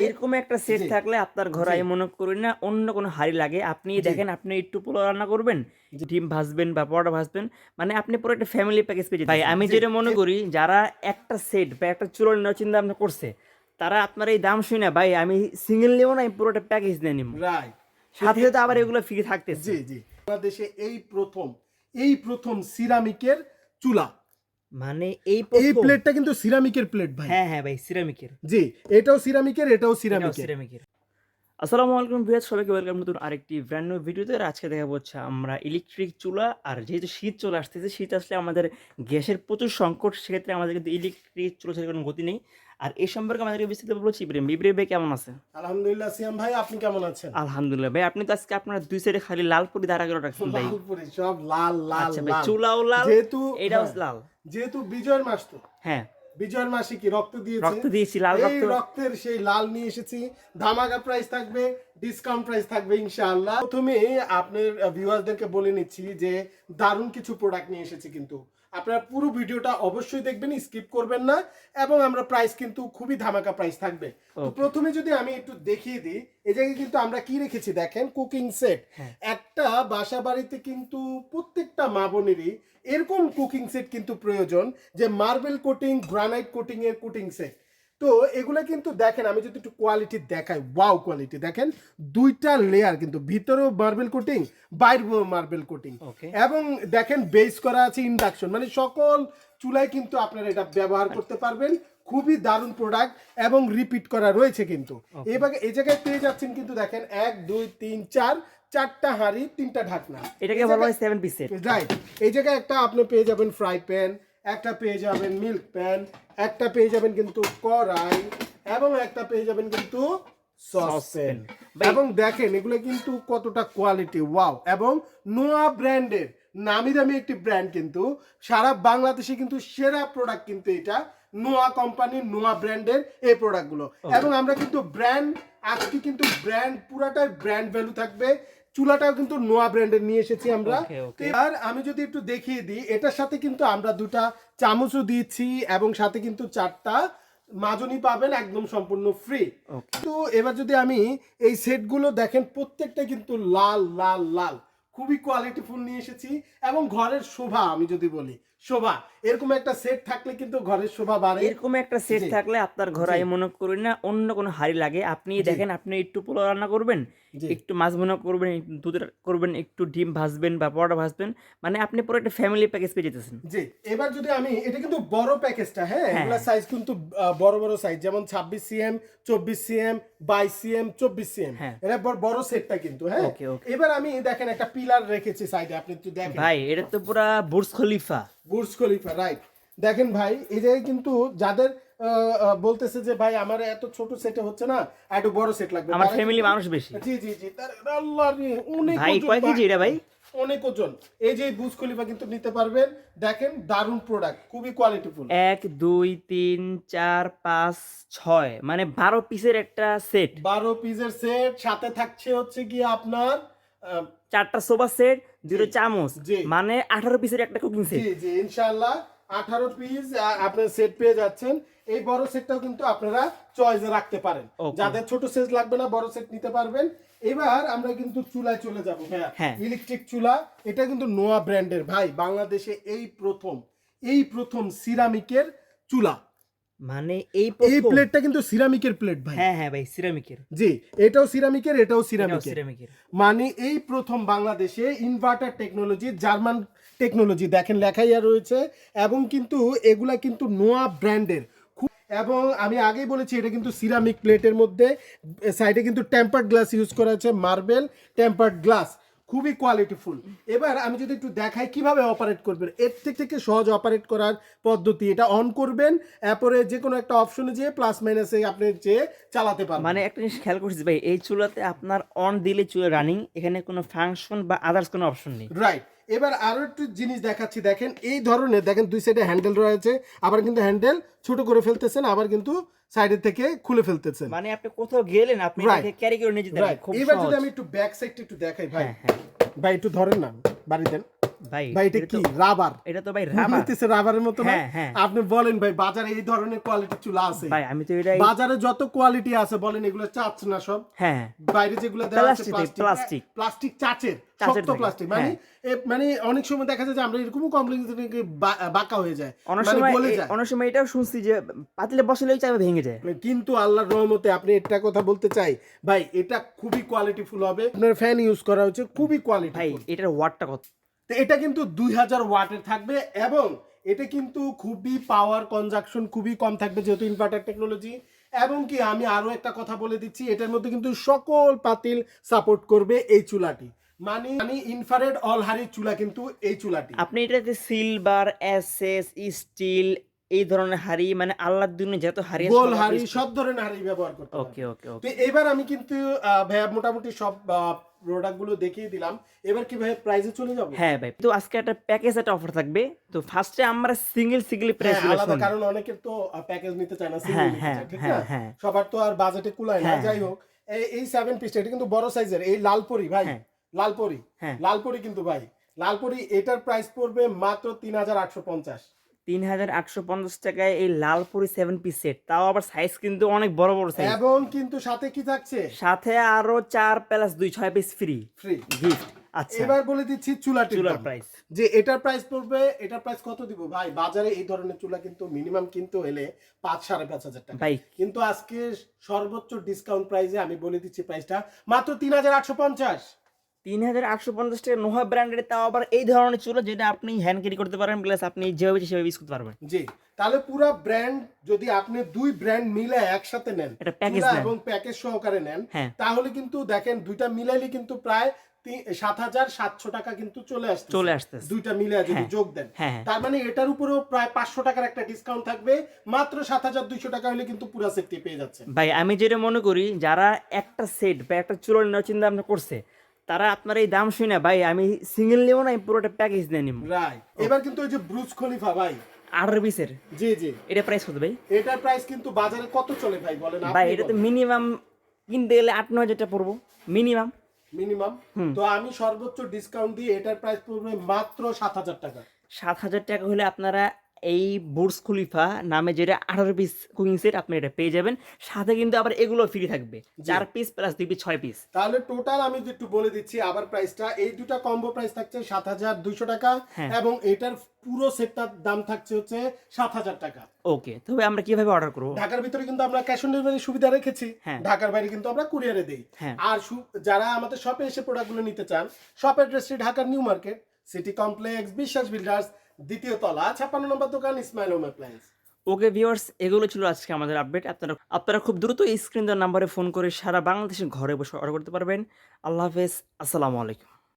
এরকম একটা সেট থাকলে আপনার ঘরে আমি মনে করি না অন্য কোনো হাড়ি লাগে। আপনি দেখেন আপনি একটু পোলাও রান্না করবেন ডিম ভাজবেন বা পরোটা ভাজবেন মানে আপনি পুরো একটা ফ্যামিলি প্যাকেজ পেয়ে ভাই আমি যেটা মনে করি যারা একটা সেট বা একটা চুলো নেওয়ার চিন্তা ভাবনা করছে তারা আপনার এই দাম শুনে ভাই আমি সিঙ্গেল নেব না আমি পুরোটা প্যাকেজ নিয়ে নিব। রাইট সাথে সাথে আবার এগুলো ফ্রি থাকতেছে। জি জি। বাংলাদেশে এই প্রথম এই প্রথম সিরামিকের চুলা। মানে এই এই প্লেটটা কিন্তু সিরামিকের প্লেট ভাই। হ্যাঁ হ্যাঁ ভাই সিরামিকের জি এটাও সিরামিকের এটাও সিরামিকের সিরামিকের আসসালামু আলাইকুম ভিউয়ার্স সবাইকে ওয়েলকাম নতুন আরেকটি ব্র্যান্ড নিউ ভিডিওতে আর আজকে দেখা হচ্ছে আমরা ইলেকট্রিক চুলা আর যেহেতু শীত চলে আসতেছে শীত আসলে আমাদের গ্যাসের প্রচুর সংকট সেক্ষেত্রে আমাদের কিন্তু ইলেকট্রিক চুলা ছাড়া কোনো গতি নেই। আর এই সম্পর্কে আমাদেরকে বিস্তারিত বলছি ইব্রাহিম। ইব্রাহিম ভাই কেমন আছে আলহামদুলিল্লাহ সিয়াম ভাই আপনি কেমন আছেন? আলহামদুলিল্লাহ ভাই আপনি তো আজকে আপনার দুই সাইডে খালি লাল পরি দাঁড়া করে রাখছেন ভাই। লালপুরি সব লাল লাল আচ্ছা ভাই চুলাও লাল যেহেতু এটাও লাল। যেহেতু বিজয়ের মাস তো। হ্যাঁ। বিজয়ের মাসে কি রক্ত দিয়েছে? রক্ত দিয়েছি লাল এই রক্ত। রক্তের সেই লাল নিয়ে এসেছি। ধামাকা প্রাইস থাকবে ডিসকাউন্ট প্রাইস থাকবে ইনশাআল্লাহ। প্রথমে আপনার ভিউয়ারদেরকে বলে নিচ্ছি যে দারুণ কিছু প্রোডাক্ট নিয়ে এসেছি কিন্তু। আপনারা পুরো ভিডিওটা অবশ্যই দেখবেন স্কিপ করবেন না এবং আমরা প্রাইস কিন্তু খুবই ধামাকা প্রাইস থাকবে। তো প্রথমে যদি আমি একটু দেখিয়ে দিই এই জায়গায় কিন্তু আমরা কি রেখেছি দেখেন কুকিং সেট হ্যাঁ। একটা বাসা বাড়িতে কিন্তু প্রত্যেকটা মা বোনেরই এরকম কুকিং সেট কিন্তু প্রয়োজন যে মার্বেল কোটিং গ্রানাইট কোটিং এর কুটিং সেট তো এগুলো কিন্তু দেখেন আমি যদি একটু কোয়ালিটি দেখাই ওয়াও কোয়ালিটি দেখেন দুইটা লেয়ার কিন্তু ভিতরেও মার্বেল কোটিং বাইরেও মার্বেল কোটিং এবং দেখেন বেস করা আছে ইন্ডাকশন মানে সকল চুলায় কিন্তু আপনারা এটা ব্যবহার করতে পারবেন খুবই দারুণ প্রোডাক্ট এবং রিপিট করা রয়েছে কিন্তু। এবার এই জায়গায় পেয়ে যাচ্ছেন কিন্তু দেখেন এক দুই তিন চার চারটা হাঁড়ি তিনটা ঢাকনা। এটাকে বলা হয় সেভেন পিসের রাইট এই জায়গায় একটা আপনি পেয়ে যাবেন ফ্রাই প্যান একটা পেয়ে যাবেন মিল্ক প্যান একটা পেয়ে যাবেন কিন্তু কড়াই এবং একটা পেয়ে যাবেন কিন্তু সসপ্যান এবং দেখেন এগুলো কিন্তু কতটা কোয়ালিটি ওয়াও এবং নোয়া ব্র্যান্ডের নামি দামি একটি ব্র্যান্ড কিন্তু সারা বাংলাদেশে কিন্তু সেরা প্রোডাক্ট কিন্তু এটা নোয়া কোম্পানির নোয়া ব্র্যান্ডের এই প্রোডাক্টগুলো এবং আমরা কিন্তু ব্র্যান্ড আজকে কিন্তু ব্র্যান্ড পুরাটাই ব্র্যান্ড ভ্যালু থাকবে। চুলাটাও কিন্তু নোয়া ব্র্যান্ডের নিয়ে এসেছি আমরা. আর আমি যদি একটু দেখিয়ে দিই এটার সাথে কিন্তু আমরা দুটা চামচও দিচ্ছি এবং সাথে কিন্তু চারটা মাজনি পাবেন একদম সম্পূর্ণ ফ্রি তো এবার যদি আমি এই সেটগুলো দেখেন প্রত্যেকটা কিন্তু লাল লাল লাল। খুবই কোয়ালিটিফুল নিয়ে এসেছি এবং ঘরের শোভা আমি যদি বলি। শোভা এরকম একটা সেট থাকলে কিন্তু ঘরের শোভা বাড়ে। এরকম একটা সেট থাকলে আপনার ঘরে আমি মনে করি না অন্য কোনো হাড়ি লাগে। আপনি দেখেন আপনি একটু পোলাও রান্না করবেন একটু মাছ ভুনা করবেন একটু দুধ করবেন একটু ডিম ভাজবেন বা পরোটা ভাজবেন মানে আপনি পুরো একটা ফ্যামিলি প্যাকেজ পেয়ে যেতেছেন। জি এবার যদি আমি এটা কিন্তু বড় প্যাকেজটা হ্যাঁ। এগুলা সাইজ কিন্তু বড় বড় সাইজ যেমন ছাব্বিশ সিএম চব্বিশ সিএম বাইশ সিএম চব্বিশ সিএম হ্যাঁ। এটা বড়- বড় সেটটা কিন্তু হ্যাঁ. এবার আমি দেখেন একটা পিলার রেখেছি সাইডে আপনি একটু দেখেন। ভাই এটা তো পুরা Burj Khalifa Burj Khalifa right দেখেন ভাই এই জায়গায় কিন্তু যাদের বলতেছে যে ভাই আমার এত ছোট সেটে হচ্ছে না একটু বড় সেট লাগবে। আমার ফ্যামিলি মানুষ বেশি। জি জি জি তার আল্লাহ রে, অনেক ভাই কয় কেজি এটা ভাই? অনেক ওজন। এই যে বুর্জ খলিফা কিন্তু নিতে পারবেন। দেখেন দারুণ প্রোডাক্ট খুবই কোয়ালিটিফুল এক দুই তিন চার পাঁচ ছয় মানে বারো পিসের একটা সেট বারো পিসের সেট সাথে থাকছে হচ্ছে কি আপনার চারটা সোফা সেট দুটো চামচ। মানে আঠারো পিসের একটা কুকিং সেট জি জি ইনশাআল্লাহ আঠারো পিস আপনার সেট পেয়ে যাচ্ছেন। এই বড় সেটটাও কিন্তু আপনারা চয়েসে রাখতে পারেন। যাদের ছোট সেট লাগবে না বড় সেট নিতে পারবেন। এবার আমরা কিন্তু চুলায় চলে যাব হ্যাঁ। ইলেকট্রিক চুলা এটা কিন্তু নোয়া ব্র্যান্ডের ভাই বাংলাদেশে এই প্রথম এই প্রথম সিরামিকের চুলা। মানে এই এই প্রথম- প্লেটটা কিন্তু সিরামিকের প্লেট ভাই। হ্যাঁ হ্যাঁ ভাই সিরামিকের জি এটাও সিরামিকের এটাও সিরামিকের মানে এই প্রথম বাংলাদেশে ইনভার্টার টেকনোলজি জার্মান টেকনোলজি দেখেন লেখাইয়া রয়েছে এবং কিন্তু এগুলা কিন্তু নোয়া ব্র্যান্ডের খুব- এবং আমি আগেই বলেছি এটা কিন্তু সিরামিক প্লেটের মধ্যে সাইডে কিন্তু টেম্পার্ড গ্লাস ইউজ করা আছে মার্বেল টেম্পার্ড গ্লাস খুবই কোয়ালিটিফুল এবার আমি যদি একটু দেখাই কীভাবে অপারেট করবেন এর থেকে থেকে সহজ অপারেট করার পদ্ধতি এটা অন করবেন এরপরে যে কোনো একটা অপশনে যেয়ে প্লাস মাইনাসে আপনি যে চালাতে পারবেন। মানে একটা জিনিস খেয়াল করছিস ভাই এই চুলাতে আপনার অন দিলে চুলা রানিং এখানে কোনো ফাংশন বা আদার্স কোনো অপশন নেই। রাইট এবার আরও একটু জিনিস দেখাচ্ছি। দেখেন এই ধরনের দেখেন দুই সাইডে হ্যান্ডেল রয়েছে আবার কিন্তু হ্যান্ডেল ছোট করে ফেলতেছেন আবার কিন্তু সাইডের থেকে খুলে ফেলতেছেন। মানে আপনি কোথাও গেলেন আপনি. ক্যারি করে নিয়ে যেতে এবার যদি আমি একটু ব্যাক সাইডটা একটু দেখাই ভাই। হ্যাঁ হ্যাঁ। ভাই একটু ধরেন না বাড়ি দেন। ভাই ভাই এটা কি? রাবার? এটা তো ভাই রাবার। হইতেছে রাবারের মতো না? হ্যাঁ, হ্যাঁ। আপনি বলেন ভাই বাজারে এই ধরনের কোয়ালিটি চুলা আছে। ভাই আমি তো এটা বাজারে যত কোয়ালিটি আছে বলেন এগুলো চাচ না সব। হ্যাঁ বাইরে যেগুলো দেওয়া আছে প্লাস্টিক প্লাস্টিক চাচের শক্ত প্লাস্টিক মানে মানে অনেক সময় দেখা যায় যে আমরা এরকমও কমপ্লেন বাঁকা হয়ে যায়। অনেক মানে সময় অনেক সময় এটাও শুনছি যে পাতলে বসলেই চাইবে ভেঙে যায়। কিন্তু আল্লাহর রহমতে আপনি একটা কথা বলতে চাই। ভাই এটা খুবই কোয়ালিটিফুল হবে। আপনার ফ্যান ইউজ করা হচ্ছে খুবই কোয়ালিটি ভাই এটার ওয়াটটা কত? তো এটা কিন্তু দুই হাজার ওয়াটের থাকবে এবং এটা কিন্তু খুবই পাওয়ার কনজাকশন খুবই কম থাকবে যেহেতু ইনভার্টার টেকনোলজি এবং কি আমি আরও একটা কথা বলে দিচ্ছি এটার মধ্যে কিন্তু সকল পাতিল সাপোর্ট করবে এই চুলাটি। মানে মানে ইনফ্রারেড অল হারি চুলা কিন্তু এই চুলাটি। আপনি এটাতে সিলভার এসএস স্টিল এই ধরনের হাড়ি মানে আল্লাহর দুনিয়া যত হাড়ি গোল সব হাড়ি সব ধরনের হাড়ি ব্যবহার করতে ওকে ওকে ওকে এবার আমি কিন্তু ভাইয়া মোটামুটি সব প্রোডাক্টগুলো দেখিয়ে দিলাম। এবার কি ভাই চলে যাব? হ্যাঁ ভাই তো আজকে একটা প্যাকেজ একটা অফার থাকবে। তো ফার্স্টে আমরা সিঙ্গেল সিঙ্গেল প্রাইস হ্যাঁ, আলাদা কারণ অনেকের তো প্যাকেজ নিতে চায় না single হ্যাঁ, হ্যাঁ, ঠিক হ্যাঁ, না? হ্যাঁ। সবার তো আর বাজেটে কুলায় না। যাই হোক এই সেভেন পিস এটা কিন্তু বড় সাইজের এই লালপরি ভাই। লালপরি। হ্যাঁ। লালপরি কিন্তু ভাই লালপরি এটার প্রাইস পড়বে মাত্র তিন হাজার আটশো পঞ্চাশ। তিন হাজার আটশো পঞ্চাশ টাকায় এই লালপুরি সেভেন পিস সেট তাও আবার সাইজ কিন্তু অনেক বড় বড় সাইজ এবং কিন্তু সাথে কি থাকছে? সাথে আরও চার প্লাস দুই ছয় পিস ফ্রি ফ্রি গিফট আচ্ছা। এবার বলে দিচ্ছি চুলাটির চুলার প্রাইস যে এটার প্রাইস পড়বে এটার প্রাইস কত দিব? ভাই বাজারে এই ধরনের চুলা কিন্তু মিনিমাম কিন্তু হলে পাঁচ সাড়ে পাঁচ হাজার টাকা। কিন্তু আজকে সর্বোচ্চ ডিসকাউন্ট প্রাইসে আমি বলে দিচ্ছি প্রাইসটা মাত্র তিন হাজার আটশো পঞ্চাশ। তিন হাজার আটশো পঞ্চাশ টাকা নোহা ব্র্যান্ডের তাও আবার এই ধরনের চুলা যেটা আপনি হ্যান্ড ক্যারি করতে পারেন প্লাস আপনি যেভাবে সেভাবে ইউজ করতে পারবেন জি তাহলে পুরো ব্র্যান্ড যদি আপনি দুই ব্র্যান্ড মিলে একসাথে নেন এটা চুলা এবং প্যাকেজ সহকারে নেন হ্যাঁ। তাহলে কিন্তু দেখেন দুইটা মিলাইলে কিন্তু প্রায় সাত হাজার সাতশো টাকা কিন্তু চলে আসছে চলে আসতেছে। দুইটা মিলে যদি হ্যাঁ। যোগ দেন হ্যাঁ। তার মানে এটার উপরেও প্রায় পাঁচশো টাকার একটা ডিসকাউন্ট থাকবে মাত্র সাত হাজার দুইশো টাকা হলে কিন্তু পুরো সেটটি পেয়ে যাচ্ছেন ভাই আমি যেটা মনে করি যারা একটা সেট বা একটা চুলা নেওয়ার চিন্তা ভাবনা করছে তারা আপনার এই দাম শুনে ভাই আমি সিঙ্গেল নেব না পুরোটা প্যাকেজ নিয়ে নিব। রাইট এবার কিন্তু ওই যে ব্রুজ খলিফা ভাই। আঠারো পিসের জি জি। এটা প্রাইস কত ভাই? এটার প্রাইস কিন্তু বাজারে কত চলে ভাই বলেন ভাই এটা তো মিনিমাম কিনতে গেলে আট নয় টাকা পড়ব। মিনিমাম মিনিমাম তো আমি সর্বোচ্চ ডিসকাউন্ট দিয়ে এটার প্রাইস পড়বে মাত্র সাত হাজার টাকা। সাত হাজার টাকা হলে আপনারা এই বুর্স খলিফা নামে যেটা আঠারো পিস কুকিং সেট আপনি এটা পেয়ে যাবেন। সাথে কিন্তু আবার এগুলো ফ্রি থাকবে। চার পিস প্লাস দুই পিস ছয় পিস তাহলে টোটাল আমি একটু বলে দিচ্ছি আবার প্রাইসটা এই দুটা কম্বো প্রাইস থাকছে সাত হাজার দুইশো টাকা হ্যাঁ। এবং এটার পুরো সেটটার দাম থাকছে হচ্ছে সাত হাজার টাকা। ওকে তবে আমরা কীভাবে অর্ডার করব? ঢাকার ভিতরে কিন্তু আমরা ক্যাশ অন ডেলিভারি সুবিধা রেখেছি। হ্যাঁ। ঢাকার বাইরে কিন্তু আমরা কুরিয়ারে দেই। হ্যাঁ। আর যারা আমাদের শপে এসে প্রোডাক্টগুলো নিতে চান শপ অ্যাড্রেসটি ঢাকার new market city complex Biswas builders দ্বিতীয় তলা, ছাপ্পান্ন নম্বর দোকান Ismail home appliance okay viewers, এগুলো ছিল আজকে আমাদের আপডেট। আপনারা আপনারা খুব দ্রুত স্ক্রিন দেওয়ার নাম্বারে ফোন করে সারা বাংলাদেশের ঘরে বসে অর্ডার করতে পারবেন। আল্লাহ হাফেজ, আসসালামু আলাইকুম।